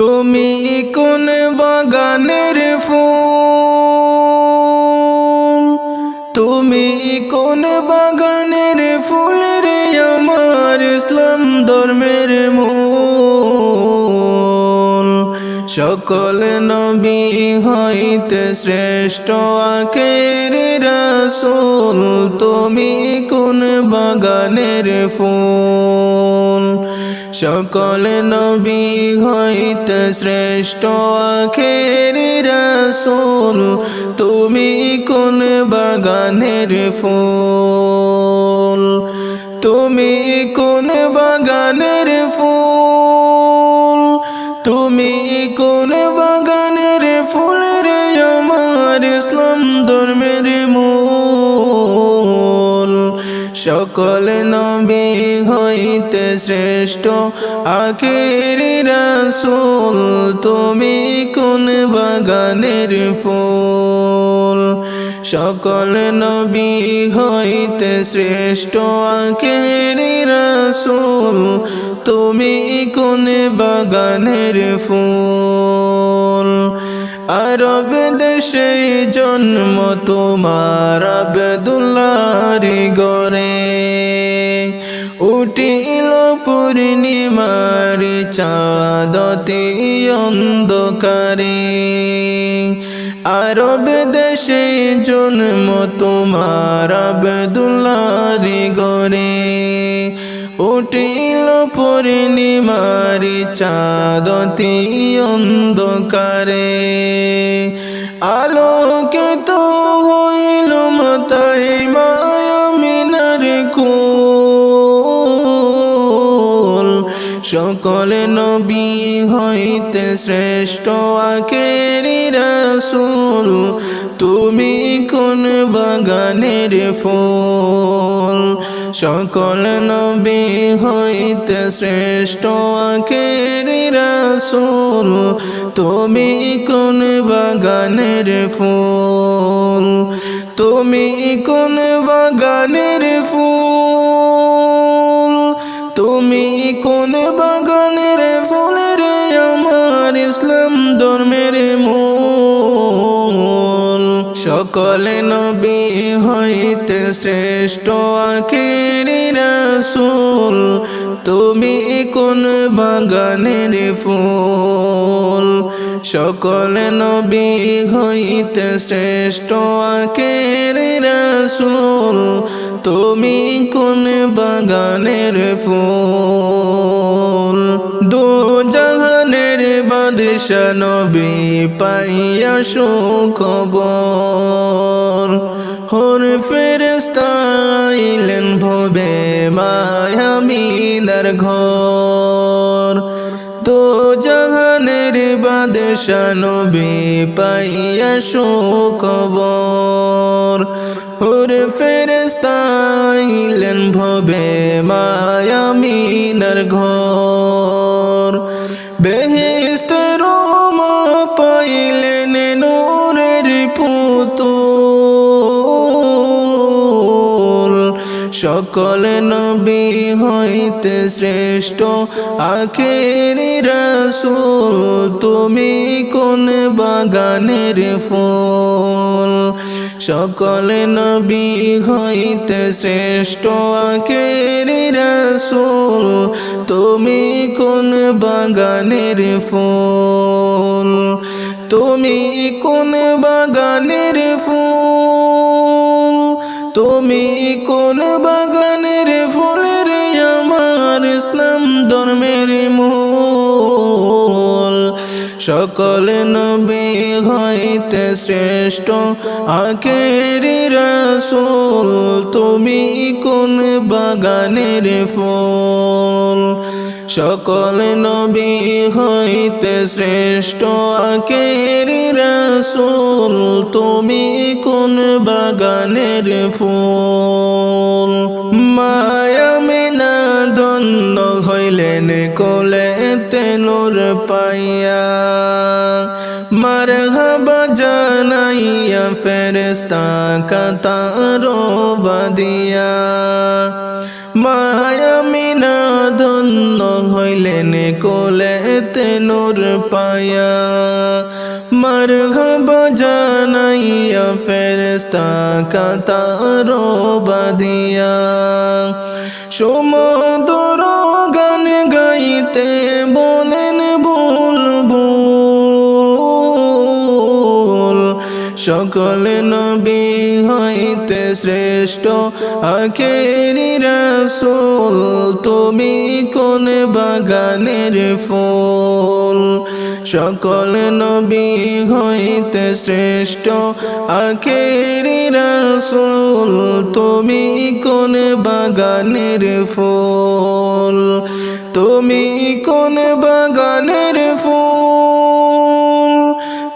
তুমি কোন বাগানের ফুল? তুমি কোন বাগানের ফুল রে আমার ইসলাম ধর্মের মূল? সকল নবী হইতে শ্রেষ্ঠ আখের রাসূল। তুমি কোন বাগানের ফুল? সকল নবী হইতে শ্রেষ্ঠ আখের রসুল। তুমি কোন বাগানের ফুল? তুমি কোন বাগানের ফুল? সকল নবী হইতে শ্রেষ্ঠ। আখের রাসূল, তুমি কোন বাগানের ফুল? সকল নবী হইতে শ্রেষ্ঠ। আখের রাসূল, তুমি কোন বাগানের ফুল? আরব দেশে জন্ম তোমার আবদুল্লারি গরে উঠিল পূর্ণিমারি চাঁদতি অন্ধকারে। আরব দেশে জন্ম তোমার আবদুল্লারি গরে উঠিল পূর্ণিমারি চাঁদতি অন্ধকারে। আলোকিত হইল মাতাই মায়া মিনার কুল। সকল নবী হইতে শ্রেষ্ঠ আখেরি রাসূল। তুমি কোন বাগানের ফুল? সকল নবী হইতে শ্রেষ্ঠ আখেরি রাসূল। তুমি কোন বাগানের ফুল? তুমি কোন বাগানের ফুল? সকল নবী হইতে শ্রেষ্ঠ আখেরি রাসূল। তুমি কোন বাগানের ফুল? সকল নবী হইতে শ্রেষ্ঠ আখেরি রাসূল। তুমি কোন বাগানের ফুল? দু জাহানের বাদশা নবী পাইয়া সুখবর। হর ফেরস্তাইলেন ভবে মায়ামিনার ঘর। তো জাহানের বাদশা নবী পাইয়া সুখবর। ওর ফেরস্তাইলেন ভবে মায়ামিনার ঘর। সকল নবী হইতে শ্রেষ্ঠ। আখেরি রাসূল, তুমি কোন বাগানের ফুল? সকল নবী হইতে শ্রেষ্ঠ। আখেরি রাসূল, তুমি কোন বাগানের ফুল? তুমি কোন বাগানের ফুল? তুমি কোন বাগানের সকল নবী হইতে শ্রেষ্ঠ, আখেরি রাসূল, তুমি কোন বাগানের ফুল? সকল নবী হইতে শ্রেষ্ঠ, আখেরি রাসূল, তুমি কোন বাগানের ফুল? মায়ামিনা ধন্য হইলেন কোলে তেনুর পাইয়া মারহাবা জানাইয়া ফেরেস্তা কাতারো বাদিয়া মায়া মিনা ধন্য হইলেন কোলেতে নূর পায়া মারহাব জানাইয়া ফেরেস্তা কাতার বাদিয়া সমুদর গাইতে বলেন বুলবুল। সকল নবী শ্রেষ্ঠ আখেরি রাসূল, তুমি কোন বাগানের ফুল? সকল নবী হইতে শ্রেষ্ঠ আখেরি রাসূল, তুমি কোন বাগানের ফুল? তুমি কোন বাগানের ফুল?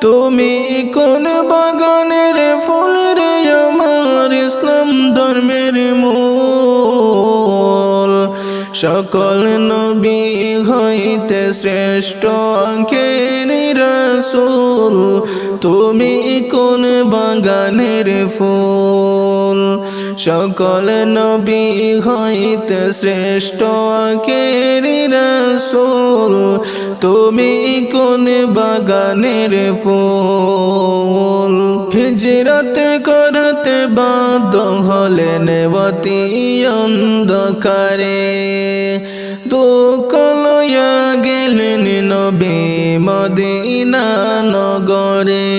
তুমি কোন বাগানের সকল নবী হইতে শ্রেষ্ঠ আখের রসুল, তুমি কোন বাগানের ফুল? সকল নবী হইতে শ্রেষ্ঠ আখের রসুল তুমি কোন বাগানের ফুল? হিজরত করতে বাধ্য হলেন বতী অন্ধকারে। দুঃখ লয়া গেলেন নবী মদিনা নগরে।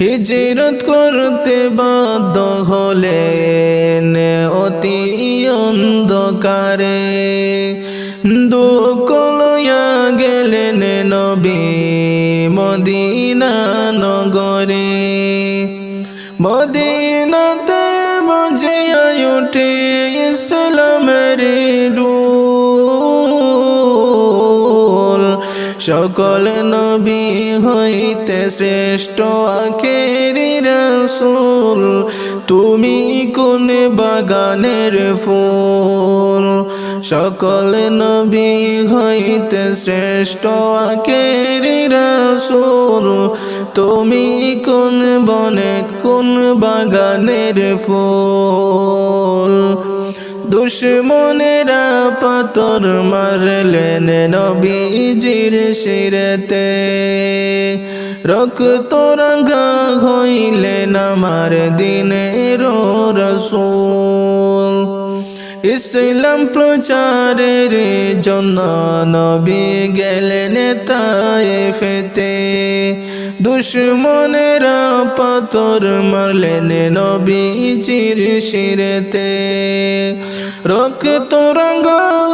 হিজরত করতে বাধ্য হলেন অতি অন্ধকারে। মদিনা নগরে মদিনাতে বজে উঠে ইসলামের রুল সকল নবী হইতে শ্রেষ্ঠ আখেরি রসুল। তুমি কোন বাগানের ফুল? সকল নবী হইতে শ্রেষ্ঠ আখেরি রসুল। তুমি কোন বনে কোন বাগানের ফুল? দুশ্মনেরা পাতর মারলেন নবীজির শিরতে। রক্ত রঙা হইলেন আমার দিনের রসুল। ইসলাম প্রচারের জন্য নবী গেলেন তাইফেতে। দুশ্মনেরা পাথর মারলেন নবীজির শিরেতে। রক্ত রঙ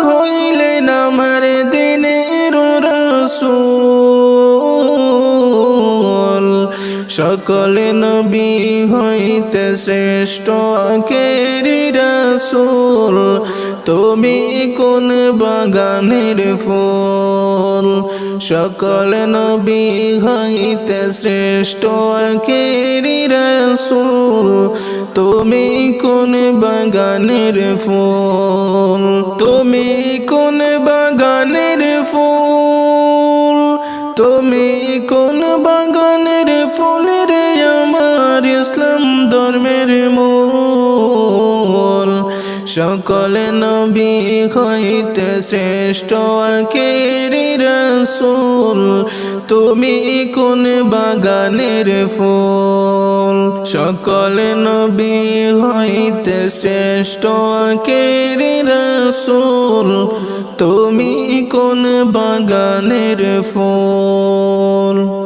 হইলেন আমার দিনের রসুল। সকল নবী হইতে শ্রেষ্ঠ আখেরি রসুল। তুমি কোন বাগানের ফুল? সকল নবী হইতে শ্রেষ্ঠ আখেরি রসুল। তুমি কোন বাগানের ফুল? তুমি কোন বাগানের ফুল? তুমি কোন বাগানের সকল নবী হইতে শ্রেষ্ঠ আখেরি রসুল। তুমি কোন বাগানের ফুল? সকল নবী হইতে শ্রেষ্ঠ আখেরি রসুল। তুমি কোন বাগানের ফুল?